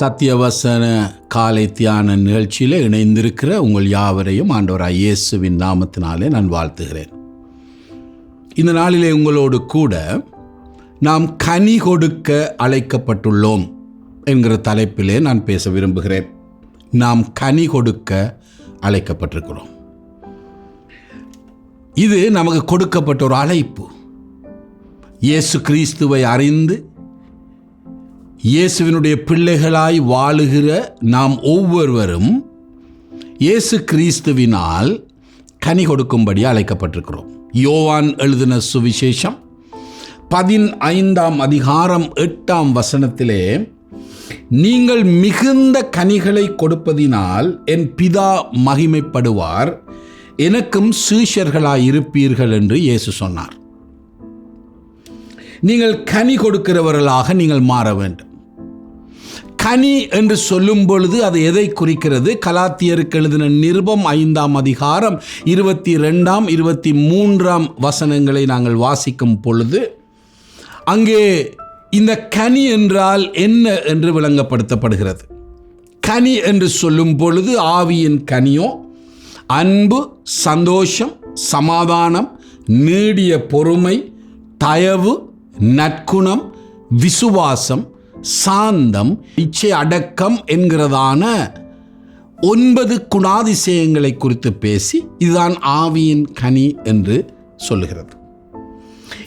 சத்தியவசன காலை தியான நிகழ்ச்சியில் இணைந்திருக்கிற உங்கள் யாவரையும் ஆண்டவராய் இயேசுவின் நாமத்தினாலே நான் வாழ்த்துகிறேன். இந்த நாளிலே உங்களோடு கூட நாம் கனி கொடுக்க அழைக்கப்பட்டுள்ளோம் என்கிற தலைப்பிலே நான் பேச விரும்புகிறேன். நாம் கனி கொடுக்க அழைக்கப்பட்டிருக்கிறோம். இது நமக்கு கொடுக்கப்பட்ட ஒரு அழைப்பு. இயேசு கிறிஸ்துவை அறிந்து இயேசுவினுடைய பிள்ளைகளாய் வாழுகிற நாம் ஒவ்வொருவரும் இயேசு கிறிஸ்துவினால் கனி கொடுக்கும்படி அழைக்கப்பட்டிருக்கிறோம். யோவான் எழுதின சுவிசேஷம் பதினைந்தாம் அதிகாரம் எட்டாம் வசனத்திலே நீங்கள் மிகுந்த கனிகளை கொடுப்பதினால் என் பிதா மகிமைப்படுவார் எனக்கும் சீஷர்களாய் இருப்பீர்கள் என்று இயேசு சொன்னார். நீங்கள் கனி கொடுக்கிறவர்களாக நீங்கள் மாற வேண்டும். கனி என்று சொல்லும் பொழுது அது எதை குறிக்கிறது? கலாத்தியருக்கு எழுதின நிருபம் ஐந்தாம் அதிகாரம் இருபத்தி ரெண்டாம் இருபத்தி மூன்றாம் வசனங்களை நாங்கள் வாசிக்கும் பொழுது அங்கே இந்த கனி என்றால் என்ன என்று விளங்கப்படுத்தப்படுகிறது. கனி என்று சொல்லும் பொழுது ஆவியின் கனியோ அன்பு சந்தோஷம் சமாதானம் நீடிய பொறுமை தயவு நற்குணம் விசுவாசம் சாந்தம் இச்சை அடக்கம் என்கிறதான ஒன்பது குணாதிசயங்களை குறித்து பேசி இதுதான் ஆவியின் கனி என்று சொல்லுகிறது.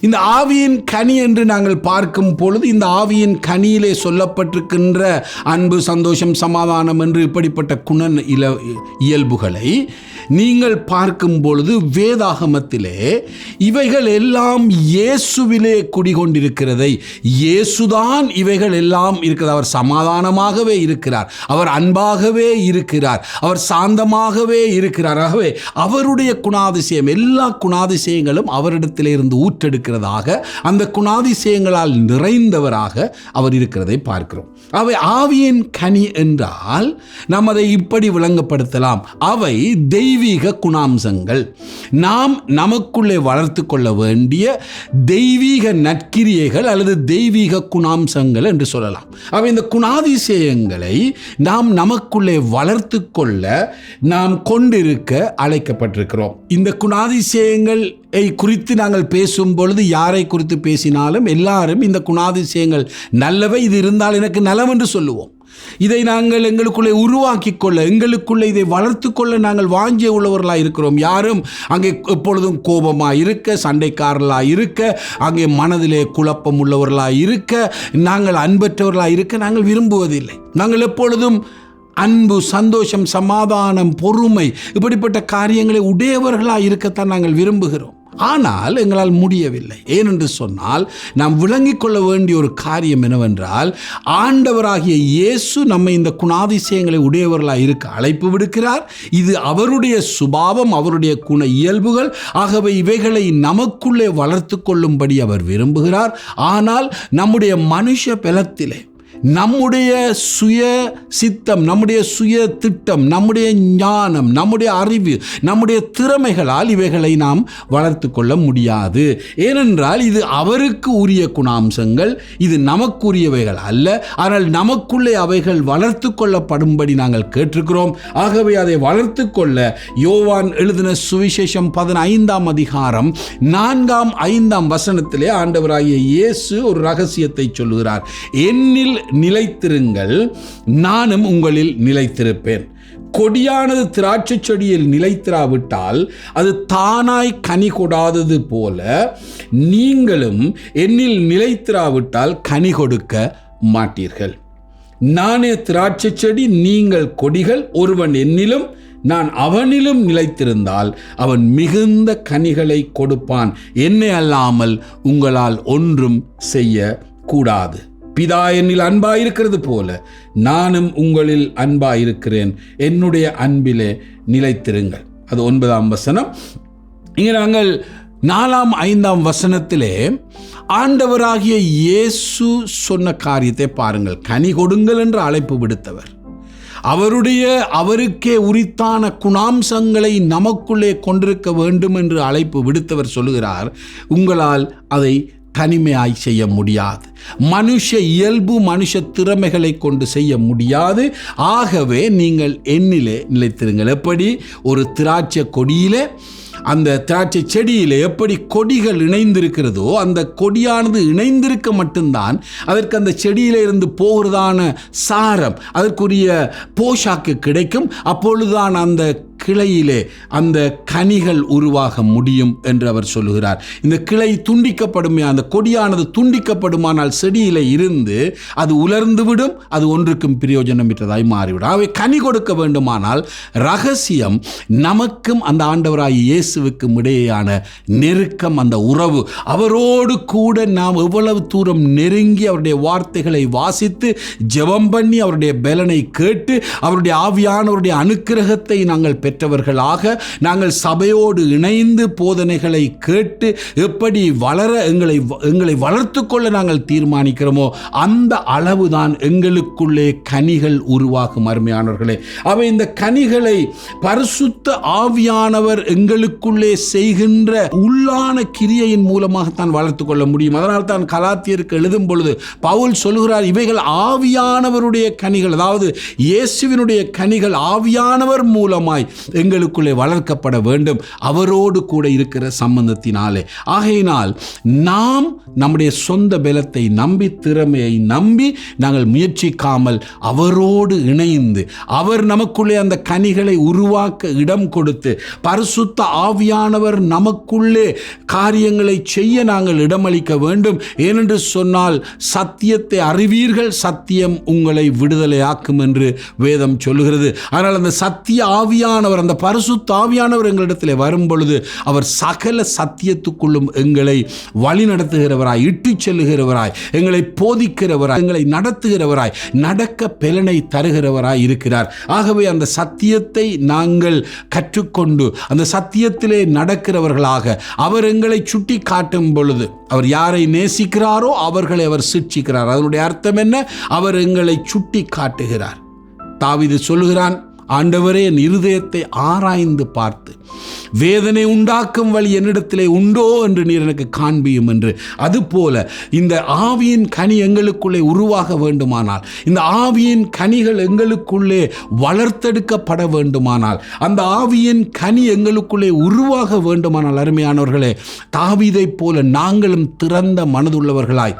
இந்த ஆவியின் கனி என்று நாங்கள் பார்க்கும் பொழுது இந்த ஆவியின் கனியிலே சொல்லப்பட்டிருக்கின்ற அன்பு சந்தோஷம் சமாதானம் என்று இப்படிப்பட்ட குண இல இயல்புகளை நீங்கள் பார்க்கும் பொழுது வேதாகமத்திலே இவைகள் எல்லாம் இயேசுவிலே குடிகொண்டிருக்கிறதை இயேசுதான் இவைகள் எல்லாம் இருக்கிறது. அவர் சமாதானமாகவே இருக்கிறார். அவர் அன்பாகவே இருக்கிறார். அவர் சாந்தமாகவே இருக்கிறார். ஆகவே அவருடைய குணாதிசயம் எல்லா குணாதிசயங்களும் அவரிடத்திலிருந்து இருந்து இருக்கிறதாக அந்த குணாதிசயங்களால் நிறைந்தவராக அவர் இருக்கிறதை பார்க்கிறோம். அவை ஆவியின் கனி என்றால் நாம் அதை இப்படி விளங்கப்படுத்தலாம். அவை தெய்வீக குணாம்சங்கள். நாம் நமக்குள்ளே வளர்த்து கொள்ள வேண்டிய தெய்வீக நற்கிரியைகள் அல்லது தெய்வீக குணாம்சங்கள் என்று சொல்லலாம். அவை இந்த குணாதிசயங்களை நாம் நமக்குள்ளே வளர்த்து கொள்ள நாம் கொண்டிருக்க அழைக்கப்பட்டிருக்கிறோம். இந்த குணாதிசயங்கள் குறித்து நாங்கள் பேசும் பொழுது யாரை குறித்து பேசினாலும் எல்லாரும் இந்த குணாதிசயங்கள் நல்லவை இது இருந்தால் எனக்கு நலம் என்று சொல்லுவோம். இதை நாங்கள் எங்களுக்குள்ளே உருவாக்கி கொள்ள எங்களுக்குள்ளே இதை வளர்த்து கொள்ள நாங்கள் வாஞ்சிய உள்ளவர்களாக இருக்கிறோம். யாரும் அங்கே எப்பொழுதும் கோபமாக இருக்க சண்டைக்காரர்களாக இருக்க அங்கே மனதிலே குழப்பம் உள்ளவர்களாக இருக்க நாங்கள் அன்பற்றவர்களாக இருக்க நாங்கள் விரும்புவதில்லை. நாங்கள் எப்பொழுதும் அன்பு சந்தோஷம் சமாதானம் பொறுமை இப்படிப்பட்ட காரியங்களை உடையவர்களாக இருக்கத்தான் நாங்கள் விரும்புகிறோம். ஆனால் எங்களால் முடியவில்லை. ஏனென்று சொன்னால் நாம் விளங்கிக் கொள்ள வேண்டிய ஒரு காரியம் என்னவென்றால் ஆண்டவராகிய இயேசு நம்மை இந்த குணாதிசயங்களை உடையவர்களாக இருக்க அழைப்பு விடுக்கிறார். இது அவருடைய சுபாவம் அவருடைய குண இயல்புகள். ஆகவே இவைகளை நமக்குள்ளே வளர்த்து கொள்ளும்படி அவர் விரும்புகிறார். ஆனால் நம்முடைய மனுஷ பலத்திலே நம்முடைய சுய சித்தம் நம்முடைய சுய திட்டம் நம்முடைய ஞானம் நம்முடைய அறிவு நம்முடைய திறமைகளால் இவைகளை நாம் வளர்த்து கொள்ள முடியாது. ஏனென்றால் இது அவருக்கு உரிய குணாம்சங்கள் இது நமக்குரியவைகள் அல்ல. ஆனால் நமக்குள்ளே அவைகள் வளர்த்து கொள்ளப்படும்படி நாங்கள் கேட்டிருக்கிறோம். ஆகவே அதை வளர்த்து கொள்ள யோவான் எழுதின சுவிசேஷம் பதினைந்தாம் அதிகாரம் நான்காம் ஐந்தாம் வசனத்திலே ஆண்டவராகிய இயேசு ஒரு ரகசியத்தை சொல்லுகிறார். என்னில் நிலைத்திருங்கள். நானும் உங்களில் நிலைத்திருப்பேன். கொடியானது திராட்சை செடியில் நிலைத்திராவிட்டால் அது தானாய் கனி கொடாதது போல நீங்களும் என்னில் நிலைத்திராவிட்டால் கனி கொடுக்க மாட்டீர்கள். நானே திராட்சை செடி நீங்கள் கொடிகள் ஒருவன் என்னிலும் நான் அவனிலும் நிலைத்திருந்தால் அவன் மிகுந்த கனிகளை கொடுப்பான். என்னை அல்லாமல் உங்களால் ஒன்றும் செய்ய கூடாது பிதா என்னில் அன்பாயிருக்கிறது போல நானும் உங்களில் அன்பாயிருக்கிறேன். என்னுடைய அன்பிலே நிலைத்திருங்கள். அது ஒன்பதாம் வசனம். இங்கே நாங்கள் நாலாம் ஐந்தாம் வசனத்திலே ஆண்டவராகிய இயேசு சொன்ன காரியத்தை பாருங்கள். கனி கொடுங்கள் என்று அழைப்பு விடுத்தவர். அவருடைய அவருக்கே உரித்தான குணாம்சங்களை நமக்குள்ளே கொண்டிருக்க வேண்டும் என்று அழைப்பு விடுத்தவர் சொல்லுகிறார். உங்களால் அதை தனிமையாய் செய்ய முடியாது. மனுஷ இயல்பு மனுஷ திறமைகளை கொண்டு செய்ய முடியாது. ஆகவே நீங்கள் எண்ணிலே நிலைத்திருங்கள். எப்படி? ஒரு திராட்சை கொடியிலே அந்த திராட்சை செடியில் எப்படி கொடிகள் இணைந்திருக்கிறதோ அந்த கொடியானது இணைந்திருக்க மட்டும்தான் அதற்கு அந்த செடியில இருந்து போகிறதான சாரம் அதற்குரிய போஷாக்கு கிடைக்கும். அப்பொழுதுதான் அந்த கிளையிலே அந்த கனிகள் உருவாக முடியும் என்று அவர் சொல்லுகிறார். இந்த கிளை துண்டிக்கப்படுமே அந்த கொடியானது துண்டிக்கப்படுமானால் செடியில் இருந்து அது உலர்ந்துவிடும் அது ஒன்றுக்கும் பிரயோஜனமிட்டதாய் மாறிவிடும். ஆகவே கனி கொடுக்க வேண்டுமானால் ரகசியம் நமக்கும் அந்த ஆண்டவராய் இயேசுவுக்கும் இடையேயான நெருக்கம் அந்த உறவு. அவரோடு கூட நாம் எவ்வளவு தூரம் நெருங்கி அவருடைய வார்த்தைகளை வாசித்து ஜெபம் பண்ணி அவருடைய பலனை கேட்டு அவருடைய ஆவியானவருடைய அனுக்கிரகத்தை நாங்கள் பெற்றவர்களாக நாங்கள் சபையோடு இணைந்து போதனைகளை கேட்டு எப்படி வளர எங்களை எங்களை வளர்த்து கொள்ள நாங்கள் தீர்மானிக்கிறோமோ அந்த அளவுதான் எங்களுக்குள்ளே கனிகள் உருவாகும் அருமையானவர்களே. அவை இந்த கனிகளை பரிசுத்த ஆவியானவர் எங்களுக்குள்ளே செய்கின்ற உள்ளான கிரியையின் மூலமாகத்தான் வளர்த்து கொள்ள முடியும். அதனால் தான் கலாத்தியருக்கு எழுதும் பொழுது பவுல் சொல்கிறார் இவைகள் ஆவியானவருடைய கனிகள் அதாவது இயேசுவினுடைய கனிகள் ஆவியானவர் மூலமாய் எங்களுக்குள்ளே வளர்க்கப்பட வேண்டும். அவரோடு கூட இருக்கிற சம்பந்தத்தினாலே. ஆகையினால் நாம் நம்முடைய சொந்த பலத்தை நம்பி திறமையை நம்பி நாங்கள் முயற்சிக்காமல் அவரோடு இணைந்து அவர் நமக்குள்ளே அந்த கனிகளை உருவாக்க இடம் கொடுத்து பரிசுத்த ஆவியானவர் நமக்குள்ளே காரியங்களை செய்ய நாங்கள் இடமளிக்க வேண்டும். ஏனென்று சொன்னால் சத்தியத்தை அறிவீர்கள் சத்தியம் உங்களை விடுதலையாக்கும் என்று வேதம் சொல்லுகிறது. ஆனால் அந்த சத்திய ஆவியான ஆவியானவர் அந்த பரிசு தாவியானவர் எங்களிடத்தில் வரும் பொழுது அவர் சகல சத்தியத்துக்குள்ளும் எங்களை வழி நடத்துகிறவராய் இட்டு செல்லுகிறவராய் எங்களை போதிக்கிறவராய் எங்களை நடத்துகிறவராய் நடக்க பலனை தருகிறவராய் இருக்கிறார். ஆகவே அந்த சத்தியத்தை நாங்கள் கற்றுக்கொண்டு அந்த சத்தியத்திலே நடக்கிறவர்களாக அவர் எங்களை சுட்டி காட்டும் பொழுது அவர் யாரை நேசிக்கிறாரோ அவர்களை அவர் சிக்ஷிக்கிறார் அதனுடைய அர்த்தம் என்ன? அவர் எங்களை சுட்டி காட்டுகிறார் தாவிது சொல்லுகிறான் ஆண்டவரே என் இருதயத்தை ஆராய்ந்து பார்த்து வேதனை உண்டாக்கும் வழி என்னிடத்திலே உண்டோ என்று நீர் எனக்கு காண்பியும் என்று. அதுபோல இந்த ஆவியின் கனி எங்களுக்குள்ளே உருவாக வேண்டுமானால் இந்த ஆவியின் கனிகள் எங்களுக்குள்ளே வளர்த்தெடுக்கப்பட வேண்டுமானால் அந்த ஆவியின் கனி எங்களுக்குள்ளே உருவாக வேண்டுமானால் அருமையானவர்களே தாவிதைப் போல நாங்களும் திறந்த மனதுள்ளவர்களாய்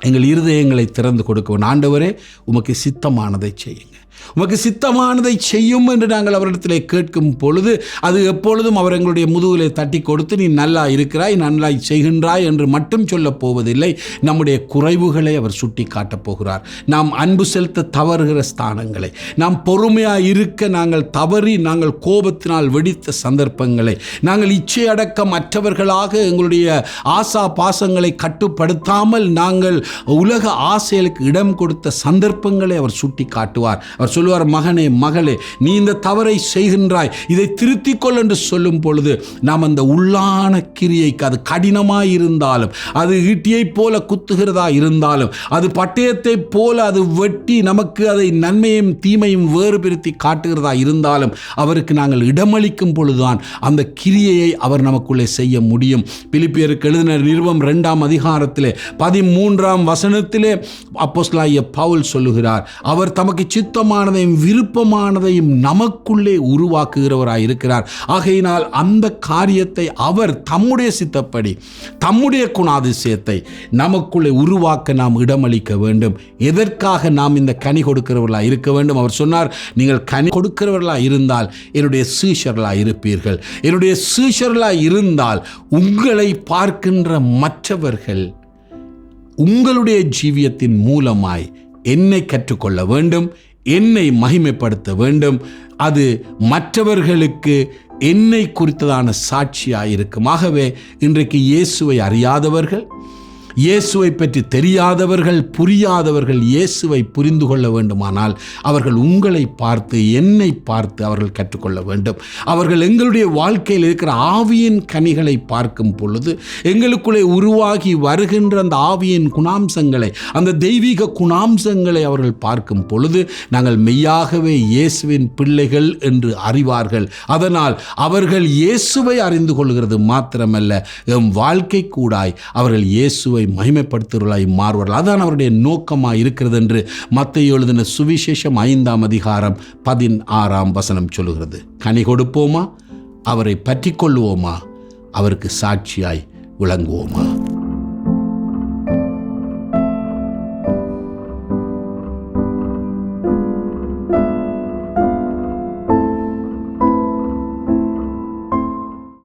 எங்கள் இருதயங்களை திறந்து கொடுக்கவும். ஆண்டவரே உமக்கு சித்தமானதை செய்யுங்க. உமக்கு சித்தமானதை செய்யும் என்று நாங்கள் அவரிடத்திலே கேட்கும் பொழுது அது எப்பொழுதும் அவர் எங்களுடைய முதுகிலே தட்டி கொடுத்து நீ நல்லா இருக்கிறாய் நல்லாய் செய்கின்றாய் என்று மட்டும் சொல்லப் போவதில்லை. நம்முடைய குறைவுகளை அவர் சுட்டி காட்டப் போகிறார். நாம் அன்பு செலுத்த தவறுகிற ஸ்தானங்களை நாம் பொறுமையாக இருக்க நாங்கள் தவறி நாங்கள் கோபத்தினால் வெடித்த சந்தர்ப்பங்களை நாங்கள் இச்சையடக்க மற்றவர்களாக எங்களுடைய ஆசா பாசங்களை கட்டுப்படுத்தாமல் நாங்கள் உலக ஆசைகளுக்கு இடம் கொடுத்த சந்தர்ப்பங்களை அவர் சுட்டி காட்டுவார் அவர் சொல்லுவார் மகனே மகளே நீ இந்த தவறை செய்கின்றாய். இதை திருத்திக் கொள் என்று சொல்லும் பொழுது நாம் அந்த உள்ளான கிரியைக்கு அது கடினமாக இருந்தாலும் அது ஈட்டியைப் போல குத்துகிறதா இருந்தாலும் அது பட்டயத்தைப் போல அது வெட்டி நமக்கு அதை நன்மையும் தீமையும் வேறுபடுத்தி காட்டுகிறதா இருந்தாலும் அவருக்கு நாங்கள் இடமளிக்கும் பொழுதுதான் அந்த கிரியையை அவர் நமக்குள்ளே செய்ய முடியும். பிலிப்பியருக்கு எழுதின நிறுவம் ரெண்டாம் அதிகாரத்திலே பதிமூன்றாம் வசனத்திலே அப்போஸ்லாய பவுல் சொல்லுகிறார் அவர் தமக்கு சித்தமானதையும் விருப்பமானதையும் நமக்குள்ளே உருவாக்குகிறவராய் இருக்கிறார் ஆகையினால் அந்த காரியத்தை அவர் தம்முடைய சித்தப்படி தம்முடைய குணாதிசயத்தை நமக்குள்ளே உருவாக்க நாம் இடமளிக்க வேண்டும். எதற்காக நாம் இந்த கனி கொடுக்கிறவர்களாக இருக்க வேண்டும்? அவர் சொன்னார் நீங்கள் கனி கொடுக்கிறவர்களாக இருந்தால் என்னுடைய சீஷர்களாக இருப்பீர்கள். என்னுடைய சீஷர்களாக இருந்தால் உங்களை பார்க்கின்ற மற்றவர்கள் உங்களுடைய ஜீவியத்தின் மூலமாய் என்னை கற்றுக்கொள்ள வேண்டும் என்னை மகிமைப்படுத்த வேண்டும். அது மற்றவர்களுக்கு என்னை குறித்ததான சாட்சியாக இருக்கும் ஆகவே இன்றைக்கு இயேசுவை அறியாதவர்கள் இயேசுவை பற்றி தெரியாதவர்கள் புரியாதவர்கள் இயேசுவை புரிந்து கொள்ள வேண்டுமானால் அவர்கள் உங்களை பார்த்து என்னை பார்த்து அவர்கள் கற்றுக்கொள்ள வேண்டும். அவர்கள் எங்களுடைய வாழ்க்கையில் இருக்கிற ஆவியின் கனிகளை பார்க்கும் பொழுது எங்களுக்குள்ளே உருவாகி வருகின்ற அந்த ஆவியின் குணாம்சங்களை அந்த தெய்வீக குணாம்சங்களை அவர்கள் பார்க்கும் பொழுது நாங்கள் மெய்யாகவே இயேசுவின் பிள்ளைகள் என்று அறிவார்கள். அதனால் அவர்கள் இயேசுவை அறிந்து கொள்கிறது மாத்திரமல்ல எம் வாழ்க்கை கூடாய் அவர்கள் இயேசுவை மகிமைப்படுத்துவர்களாய் மாறுவார்கள். அதான் அவருடைய நோக்கமாக இருக்கிறது என்று மத்திய எழுதின சுவிசேஷம் ஐந்தாம் அதிகாரம் பதினாறாம் வசனம் சொல்லுகிறது. கனி கொடுப்போமா? அவரை பற்றி கொள்வோமா? அவருக்கு சாட்சியாய் விளங்குவோமா?